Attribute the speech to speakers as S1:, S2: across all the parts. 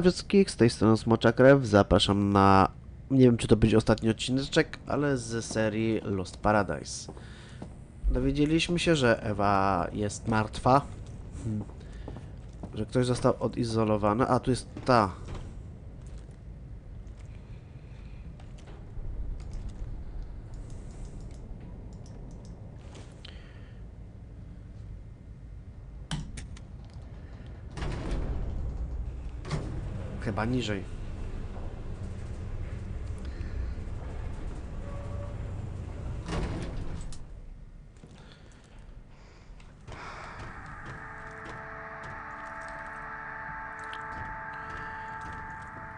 S1: wszystkich, z tej strony Smocza Krew, zapraszam na, nie wiem czy to będzie ostatni odcineczek, ale z serii Lost Paradise. Dowiedzieliśmy się, że Ewa jest martwa, Hmm. że ktoś został odizolowany, a tu jest ta. Chyba niżej.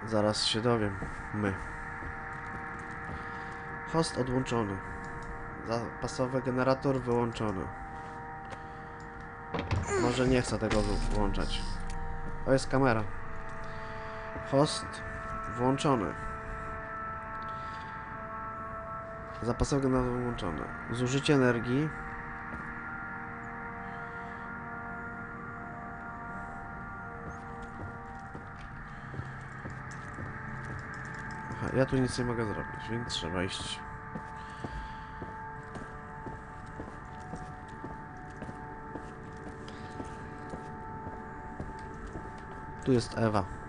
S1: Zaraz się dowiem. My. Host odłączony. Zapasowy generator wyłączony. Może nie chcę tego wy- włączać. O, jest kamera. Host włączony. Zapasowy generator włączony. Zużycie energii. Ja tu nic nie mogę zrobić, więc trzeba iść. Tu jest Ewa.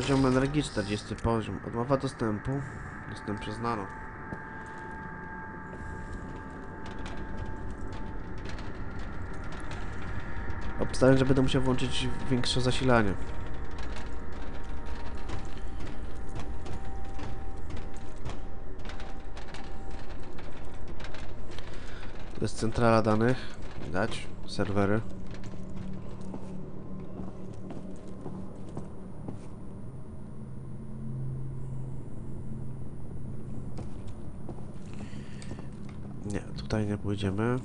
S1: Poziom energii 40 poziom. Odmowa dostępu. Dostęp przyznano. Obstawiam, że będę musiał włączyć większe zasilanie. To jest centrala danych. Widać. Serwery. Nie, tutaj nie pójdziemy.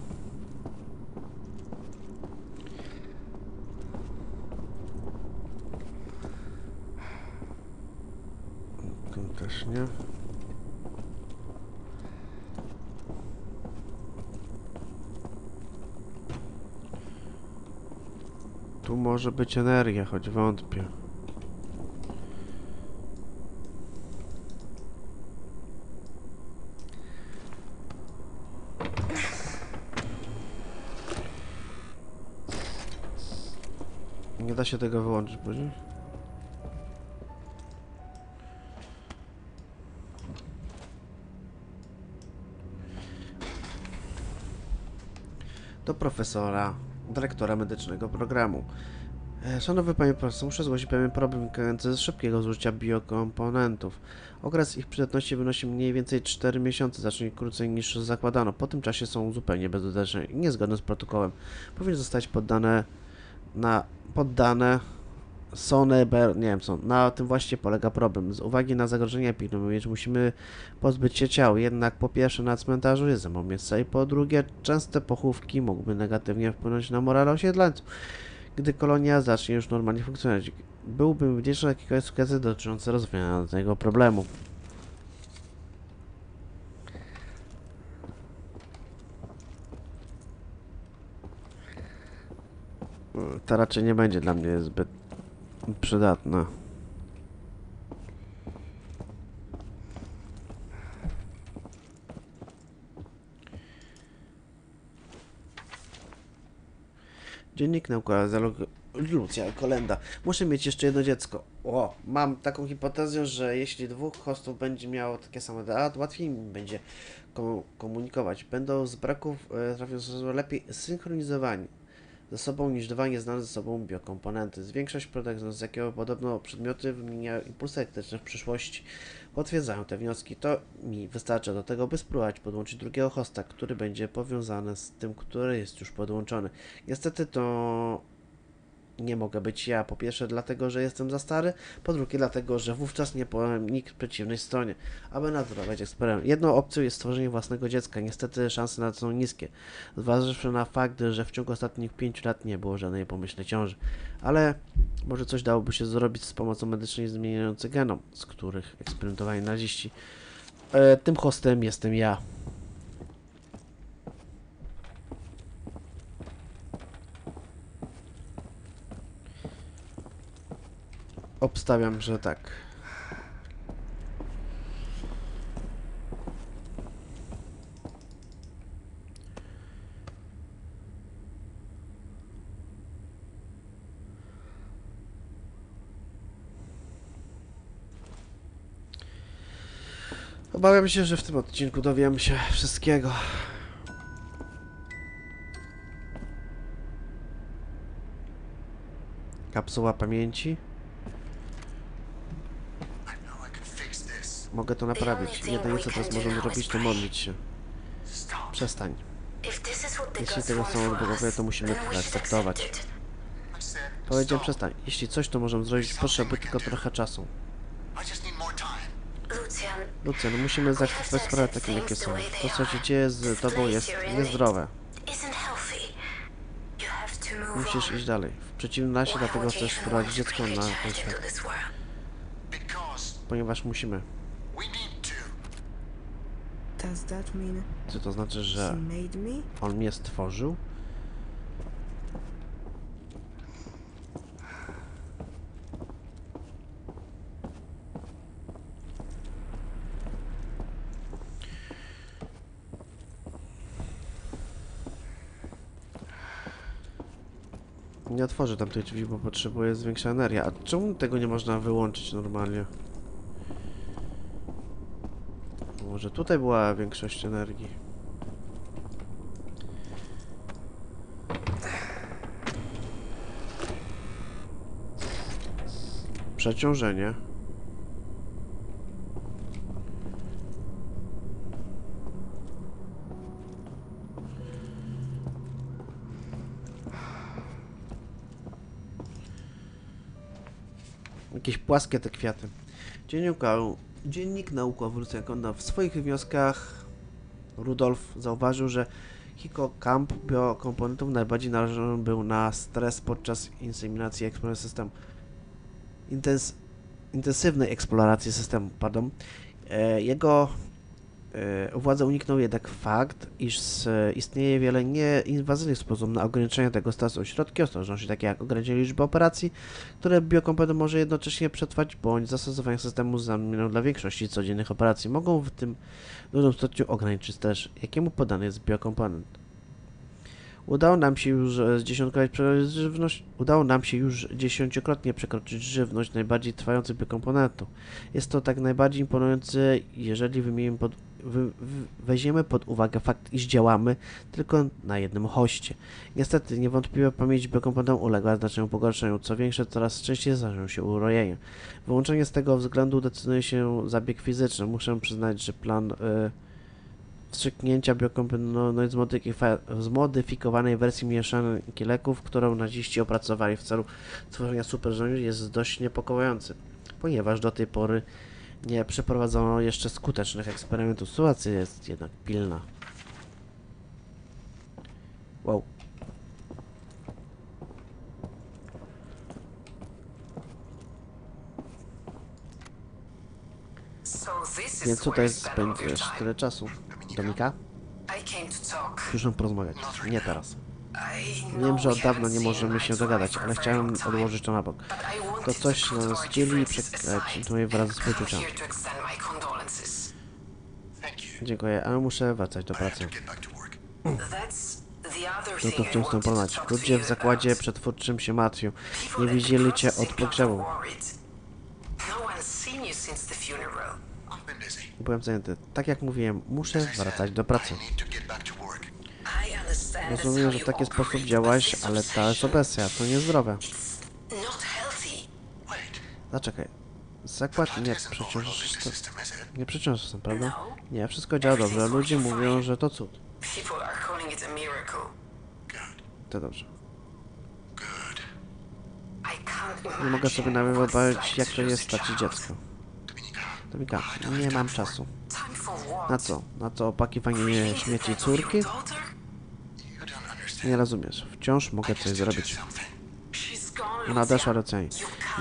S1: Tu też nie. Tu może być energia, choć wątpię. Nie da się tego wyłączyć później? do profesora, dyrektora medycznego programu. E, Szanowny panie profesor, muszę zgłosić pewien problem wynikający z szybkiego zużycia biokomponentów. Okres ich przydatności wynosi mniej więcej 4 miesiące, zacznie krócej niż zakładano. Po tym czasie są zupełnie bezużyteczne i niezgodne z protokołem. Powinny zostać poddane na poddane Sony, Ber, nie wiem co, na tym właśnie polega problem. Z uwagi na zagrożenia epidemiologiczne musimy pozbyć się ciał, jednak po pierwsze na cmentarzu jest za miejsca i po drugie częste pochówki mogłyby negatywnie wpłynąć na morale osiedleńców. Gdy kolonia zacznie już normalnie funkcjonować, byłbym wdzięczny jakiekolwiek sukcesy dotyczące rozwiązania tego problemu. To raczej nie będzie dla mnie zbyt przydatna. Dziennik zalog... Lucja, kolenda. Muszę mieć jeszcze jedno dziecko. O, mam taką hipotezę, że jeśli dwóch hostów będzie miało takie same dane, łatwiej mi będzie komu- komunikować. Będą z braków e, trafią lepiej synchronizowani ze sobą niż dwa nieznane ze sobą biokomponenty. Zwiększość produktu, z jakiego podobno przedmioty wymieniają impulsy elektryczne w przyszłości. Potwierdzają te wnioski. To mi wystarcza do tego, by spróbować podłączyć drugiego hosta, który będzie powiązany z tym, który jest już podłączony. Niestety to nie mogę być ja. Po pierwsze dlatego, że jestem za stary, po drugie dlatego, że wówczas nie powiem nikt przeciwnej stronie, aby nadzorować eksperyment. Jedną opcją jest stworzenie własnego dziecka. Niestety szanse na to są niskie, zważywszy na fakt, że w ciągu ostatnich pięciu lat nie było żadnej pomyślnej ciąży. Ale może coś dałoby się zrobić z pomocą medycznej zmieniającej genom, z których eksperymentowali naziści. E, tym hostem jestem ja. Obstawiam, że tak. Obawiam się, że w tym odcinku dowiemy się wszystkiego. Kapsuła pamięci. Mogę to naprawić. Jedynie co teraz możemy zrobić, to modlić się. Przestań. Jeśli tego chcą odbogowie,
S2: us,
S1: to musimy to.
S3: I said
S1: Powiedziałem przestań. Jeśli coś, to możemy zrobić by tylko trochę czasu.
S2: Lucian,
S1: no musimy zaakceptować sprawy takie, jakie są. To, co się dzieje z tobą, jest niezdrowe. Musisz iść dalej. W przeciwnym razie, dlatego chcesz wprowadzić dziecko na ten świat. Ponieważ musimy. Czy to znaczy, że on mnie stworzył? Nie otworzę tamtej drzwi, bo potrzebuję zwiększa energii. A czemu tego nie można wyłączyć normalnie? Może tutaj była większość energii. Przeciążenie. Jakieś płaskie te kwiaty. Nau- Dziennik naukowy Lucja Konda w swoich wnioskach Rudolf zauważył, że hipocamp biokomponentów najbardziej narażony był na stres podczas inseminacji eksploracji systemu. Intens intensywnej eksploracji systemu, pardon. E, jego e, władza uniknął jednak fakt, iż istnieje wiele nieinwazyjnych sposobów na ograniczenie tego stresu. Środki ostrożności, takie jak ograniczenie liczby operacji, które biokomponent może jednocześnie przetrwać, bądź zastosowanie systemu zamienną dla większości codziennych operacji, mogą w tym dużym stopniu ograniczyć stres, jakiemu podany jest biokomponent. Udało nam się już e, przekroczyć żywność. Udało nam się już dziesięciokrotnie przekroczyć żywność najbardziej trwających biokomponentów. Jest to tak najbardziej imponujące, jeżeli wymienimy pod, weźmiemy pod uwagę fakt, iż działamy tylko na jednym hoście. Niestety, niewątpliwie pamięć biokomponentów uległa znaczeniu pogorszeniu. Co większe, coraz częściej zdarzają się urojenia. Wyłączenie z tego względu decyduje się zabieg fizyczny. Muszę przyznać, że plan y, wstrzyknięcia biokomponentu z, modyfika- z modyfikowanej wersji mieszanki leków, którą naziści opracowali w celu tworzenia superżołnierzy jest dość niepokojący, ponieważ do tej pory nie przeprowadzono jeszcze skutecznych eksperymentów. Sytuacja jest jednak pilna. Wow. Więc tutaj spędzisz tyle czasu. Dominika? Muszę porozmawiać. Nie teraz. Wiem, że od dawna nie możemy się dogadać, ale chciałem odłożyć to na bok. To coś nas dzieli i przekazać
S4: aside.
S1: moje wyrazy współczucia. Dziękuję, ale muszę wracać do pracy. No to
S4: I
S1: w czym chcę
S4: wanted to
S1: porównać?
S4: talk to
S1: Ludzie w zakładzie przetwórczym się martwią. Nie widzieli cię od pogrzebu. Byłem zajęty. Tak jak mówiłem, muszę wracać do pracy. Rozumiem, że w taki sposób działasz, ale ta jest obsesja, to niezdrowe. Zaczekaj. Zakład nie przeciąż...
S3: it?
S1: Nie przeciąż system, prawda?
S4: No.
S1: Nie, wszystko działa dobrze. Ludzie mówią, że to cud. To dobrze. Nie mogę sobie nawet wyobrazić, jak
S4: to
S1: to jest stracić dziecko.
S3: Dominika. Don't
S1: nie mam czasu. Na co? Na to opakiwanie
S4: of
S1: córki? Nie rozumiesz. Wciąż mogę coś zrobić.
S4: Nadeszła rdzeń.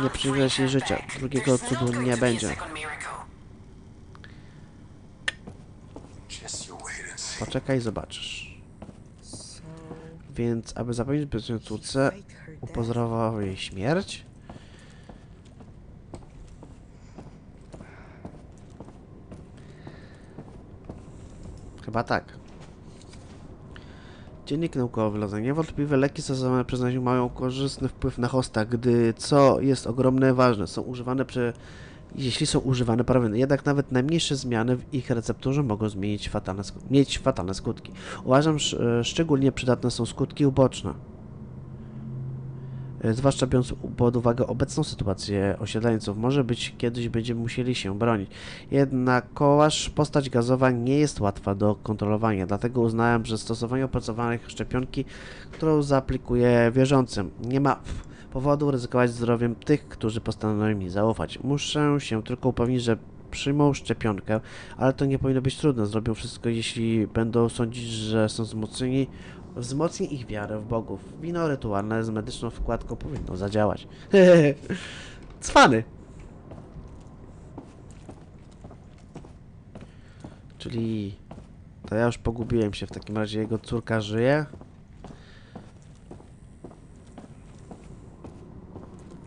S1: Nie przyjrzeć jej życia. Drugiego cudu nie będzie. Poczekaj, zobaczysz. Więc, aby zapewnić
S5: bezpieczeństwo,
S1: upozorował jej śmierć. Chyba tak. Dziennik naukowy Loza. Niewątpliwie leki stosowane przez nas mają korzystny wpływ na hosta, gdy co jest ogromne ważne, są używane przy, jeśli są używane prawidłowo. Jednak nawet najmniejsze zmiany w ich recepturze mogą zmienić fatalne, mieć fatalne skutki. Uważam, że szczególnie przydatne są skutki uboczne. E, Zwłaszcza biorąc pod uwagę obecną sytuację osiedleńców, może być kiedyś będziemy musieli się bronić. Jednakowoż postać gazowa nie jest łatwa do kontrolowania, dlatego uznałem, że stosowanie opracowanych szczepionki, którą zaaplikuję wierzącym, nie ma powodu ryzykować zdrowiem tych, którzy postanowią mi zaufać. Muszę się tylko upewnić, że przyjmą szczepionkę, ale to nie powinno być trudne. Zrobią wszystko, jeśli będą sądzić, że są wzmocnieni, wzmocni ich wiarę w bogów. Wino rytualne z medyczną wkładką powinno zadziałać. Cwany! Czyli to ja już pogubiłem się. W takim razie jego córka żyje.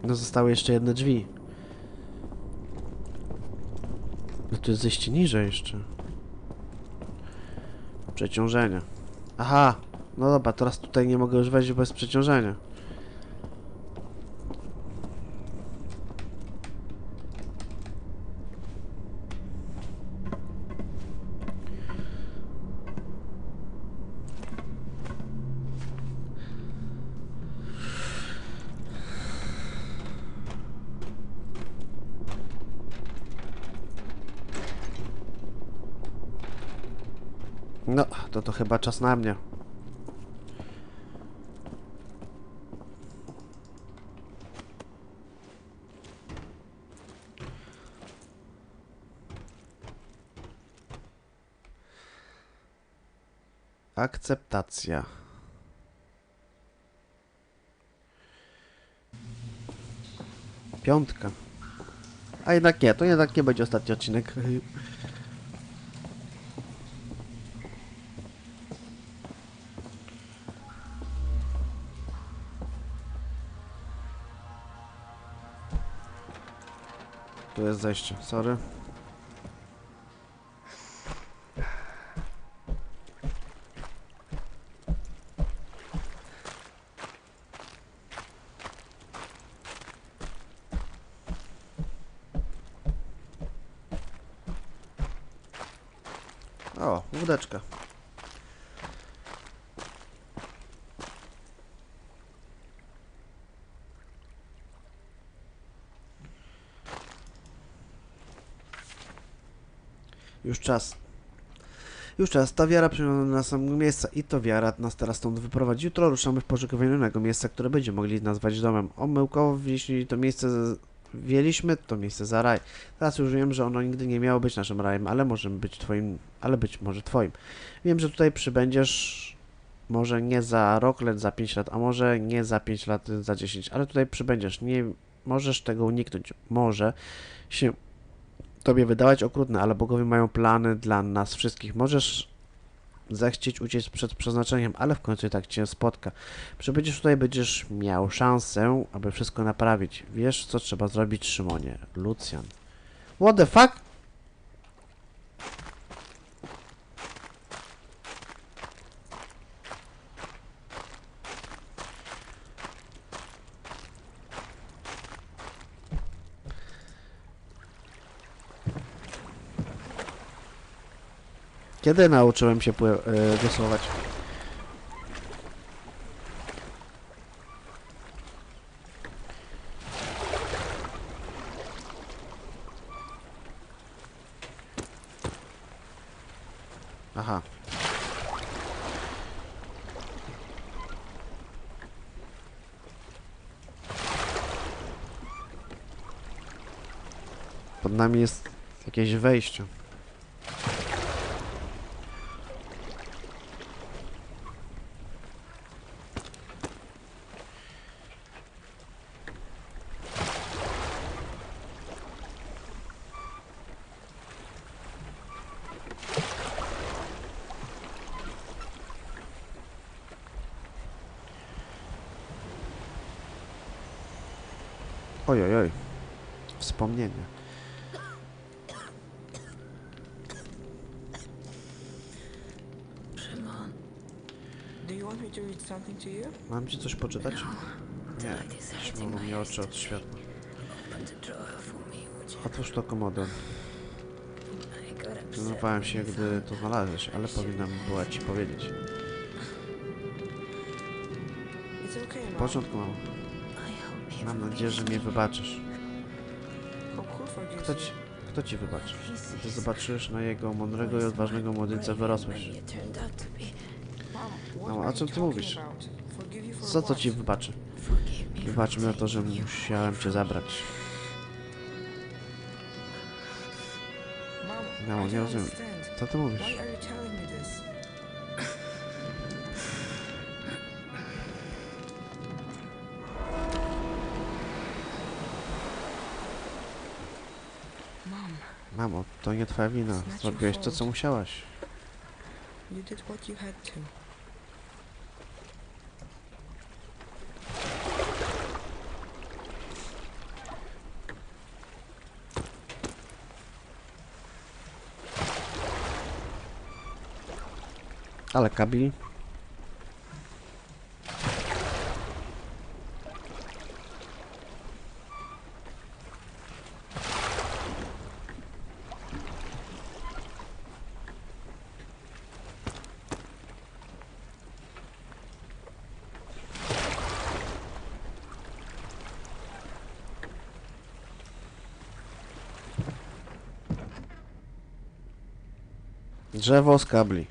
S1: No zostały jeszcze jedne drzwi. No tu jest zejście niżej jeszcze. Przeciążenie. Aha! No dobra, teraz tutaj nie mogę już wejść bez przeciążenia. No, to to chyba czas na mnie. Akceptacja. Piątka. A jednak nie, to jednak nie będzie ostatni odcinek. Tu jest zejście, sorry. O, łódeczka. Już czas. Już czas. Ta wiara przyjmie nas samego miejsca i to wiara nas teraz stąd wyprowadzi. Jutro ruszamy w poszukiwaniu innego miejsca, które będziemy mogli nazwać domem. Omyłkowo, jeśli to miejsce wzięliśmy, to miejsce za raj. Teraz już wiem, że ono nigdy nie miało być naszym rajem, ale może być twoim, ale być może twoim. Wiem, że tutaj przybędziesz może nie za rok, lecz za 5 lat, a może nie za 5 lat, za 10, ale tutaj przybędziesz. Nie możesz tego uniknąć. Może się tobie wydawać okrutne, ale bogowie mają plany dla nas wszystkich. Możesz zechcieć uciec przed przeznaczeniem, ale w końcu i tak cię spotka. Przybędziesz tutaj, będziesz miał szansę, aby wszystko naprawić. Wiesz, co trzeba zrobić, Szymonie. Lucjan. What the fuck? Kiedy nauczyłem się pły- yy, głosować? Aha. Pod nami jest jakieś wejście. Oj, oj, oj. Wspomnienie.
S5: Do you want me to something to you?
S1: Mam ci coś poczytać? Nie,
S2: Till I decided
S1: śmiało
S2: in my
S1: mnie oczy od światła. Otwórz to komodę.
S2: I got upset
S1: Denerwowałem
S2: when
S1: się, gdy to znalazłeś, ale powinnam była ci powiedzieć. W porządku, mamo. Mam nadzieję, że mnie wybaczysz. Kto ci, kto ci wybaczy? Gdy zobaczysz na jego mądrego i odważnego młodzieńca wyrosłeś.
S2: To
S5: are
S1: a co
S5: you
S1: ty mówisz? co
S5: what?
S1: ci wybaczy?
S2: Forgive me.
S1: Wybacz mi za to, że musiałem cię zabrać.
S5: I
S1: nie rozumiem. Co ty mówisz? Mamo, to nie twoja wina. Zrobiłeś to, co musiałaś.
S5: you did what you had to.
S1: Ale kabli? Drzewo z kabli.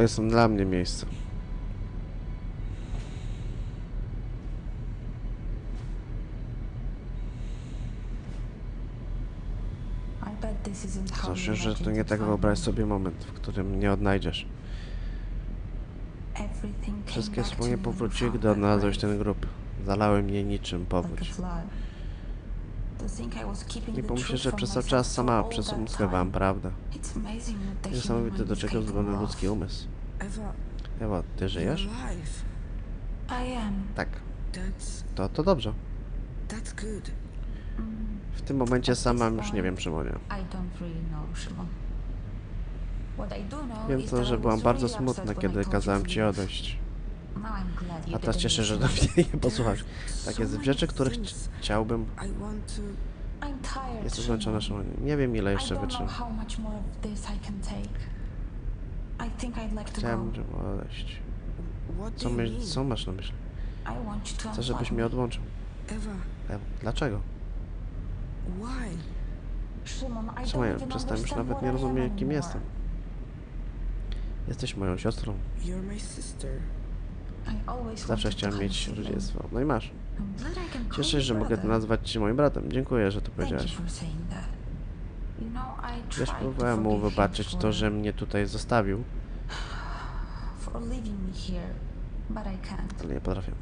S1: To jest dla mnie miejsce.
S6: You
S1: że to nie tak wyobraź sobie moment, w którym mnie odnajdziesz. Wszystkie
S6: when
S1: powróciły, gdy odnalazłeś ten grób. Zalały mnie niczym powódź.
S6: flood. To think I was keeping
S1: Nie
S6: truth
S1: że przez cały czas sama przez umysł wam prawdę. Niesamowite, do czego zdolny ludzki umysł.
S5: Ewa,
S1: ty żyjesz? Tak. To, to dobrze. W tym momencie sama już nie wiem, Szymonie. Wiem to, że byłam bardzo smutna, kiedy
S6: to
S1: ci odejść. A teraz cieszę, że do mnie nie posłuchasz. Tak jest rzeczy, których chci- chciałbym. Jestem zmęczona. Szymonie. Nie wiem, ile jeszcze wytrzymam.
S6: go.
S1: żeby odejść. Co, my, co masz na myśli? Chcę, żebyś mnie odłączył.
S5: Ewa,
S1: Ewa, dlaczego?
S6: Szymon,
S1: przestań już nawet nie rozumiem, kim jestem. Jesteś moją siostrą.
S5: You're my sister.
S6: I always
S1: Zawsze chciałem mieć rodzeństwo. No i masz.
S6: Call
S1: Cieszę się, że mogę nazwać cię moim bratem. Dziękuję, że to
S6: I
S1: Wiesz, próbowałem mu wybaczyć to, że mnie tutaj zostawił, ale nie potrafię.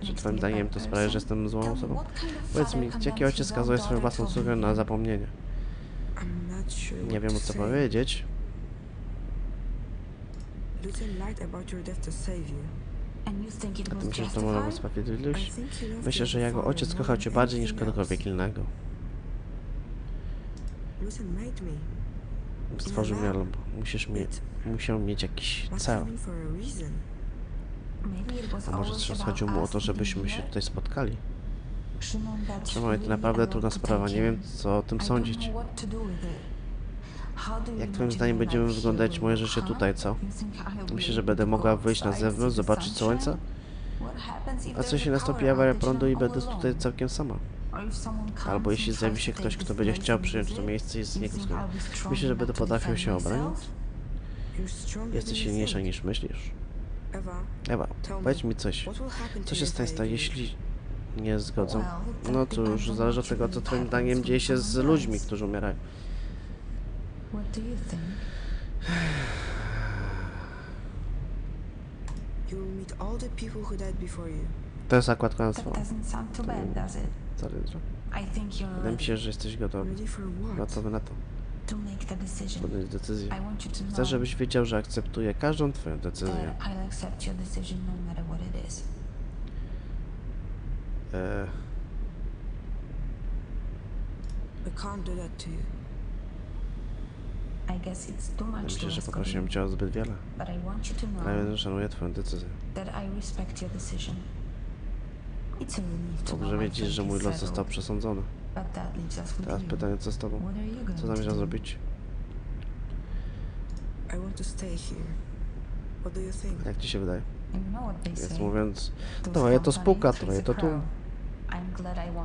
S1: Czy twoim zdaniem to sprawia, że jestem złą osobą? Powiedz mi, jaki ojciec skazuje swoją własną córkę na zapomnienie? Nie wiem, co powiedzieć.
S5: Lucian lied about your death to save you.
S1: A ty
S6: was
S1: myślisz, że to
S5: think he loved
S1: Myślę, że jego ojciec kochał cię bardziej niż kogokolwiek innego. Stworzył mnie, albo musisz mieć,
S5: It
S1: musiał mieć jakiś cel.
S5: a
S6: was
S1: może chodziło mu o to, żebyśmy się tutaj spotkali?
S6: Szymon,
S1: to naprawdę trudna sprawa. Nie wiem, co o tym sądzić. Jak twoim zdaniem
S6: my
S1: będziemy wyglądać moje życie tutaj, co?
S6: Be
S1: że będę mogła wyjść na zewnątrz, zobaczyć słońce? A co jeśli nastąpi awaria prądu i będę tutaj całkiem sama? Albo jeśli zjawi się
S6: to
S1: ktoś, kto będzie chciał przyjąć to miejsce i z niego Myślisz, że będę potrafił się obronić? Jesteś silniejsza niż myślisz.
S5: Ewa,
S1: powiedz mi coś. Co się stanie, jeśli nie zgodzą? No
S6: on
S1: zależy od tego, co twoim zdaniem dzieje się z ludźmi, którzy umierają.
S6: What do you think?
S5: you will meet all the people who died before you.
S1: To jest
S6: zakładka na słowo.
S1: Wydaje mi się, że jesteś gotowy. Gotowy no, na to. Podjąć decyzję. Chcę, żebyś wiedział, że akceptuję każdą twoją decyzję. Eee...
S5: I can't do that to you
S1: myślę, że poprosiłem cię o zbyt wiele.
S6: but I want you to know
S1: Ale szanuję twoją decyzję.
S6: that I respect your decision. It's a relief to
S1: Dobrze wiedzieć, że mój los został przesądzony.
S6: but that leaves us with
S1: Teraz pytanie, co z tobą?
S6: What are you going
S1: Co
S6: to
S1: zamierzasz
S6: do?
S1: zrobić?
S5: I want to stay here. What do you think?
S1: Jak ci się wydaje?
S6: You know what they
S1: Więc
S6: say.
S1: mówiąc,
S6: To
S1: trochę to spółka, trochę
S6: takes
S1: to
S6: a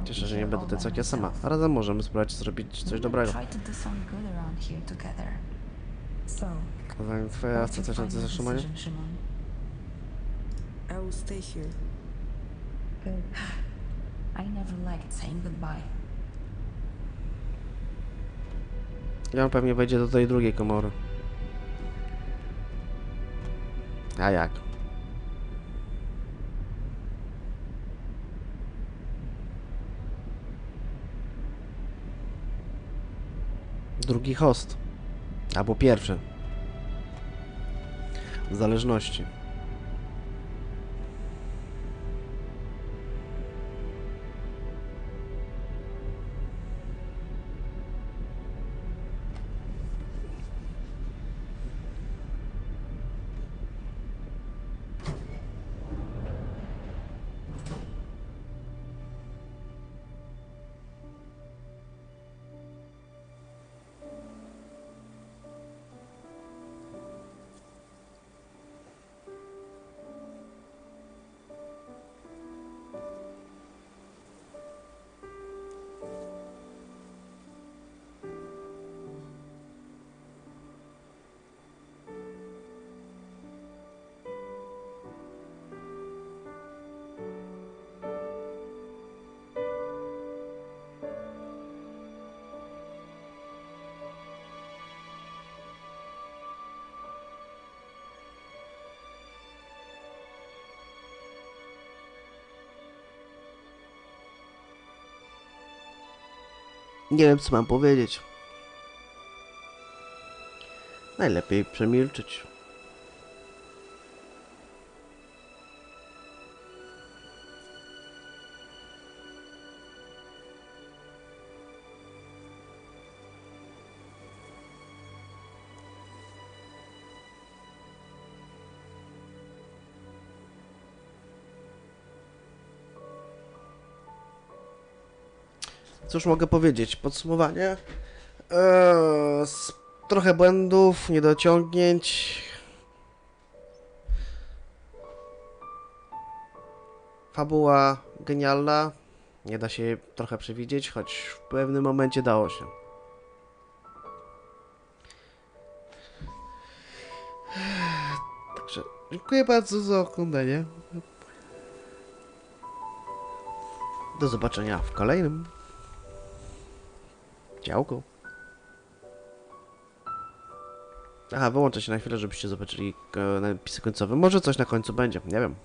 S1: Cieszę że nie będę
S6: by
S1: jak ja sama. razem możemy spróbować zrobić coś dobrego.
S6: Try to do some good around here together. So,
S1: Zanim twoja ostateczna zatrzymanie?
S5: I will stay here.
S6: Good. I never liked saying goodbye.
S1: Ja on pewnie wejdzie do tej drugiej komory. A jak? Drugi host. Albo pierwszy. W zależności. Nie wiem, co mam powiedzieć. Najlepiej przemilczyć. Cóż mogę powiedzieć? Podsumowanie. Eee, trochę błędów, niedociągnięć. Fabuła genialna. Nie da się jej trochę przewidzieć, choć w pewnym momencie dało się. Także dziękuję bardzo za oglądanie. Do zobaczenia w kolejnym działku. Aha, wyłączę się na chwilę, żebyście zobaczyli e, napisy końcowe. Może coś na końcu będzie, nie wiem.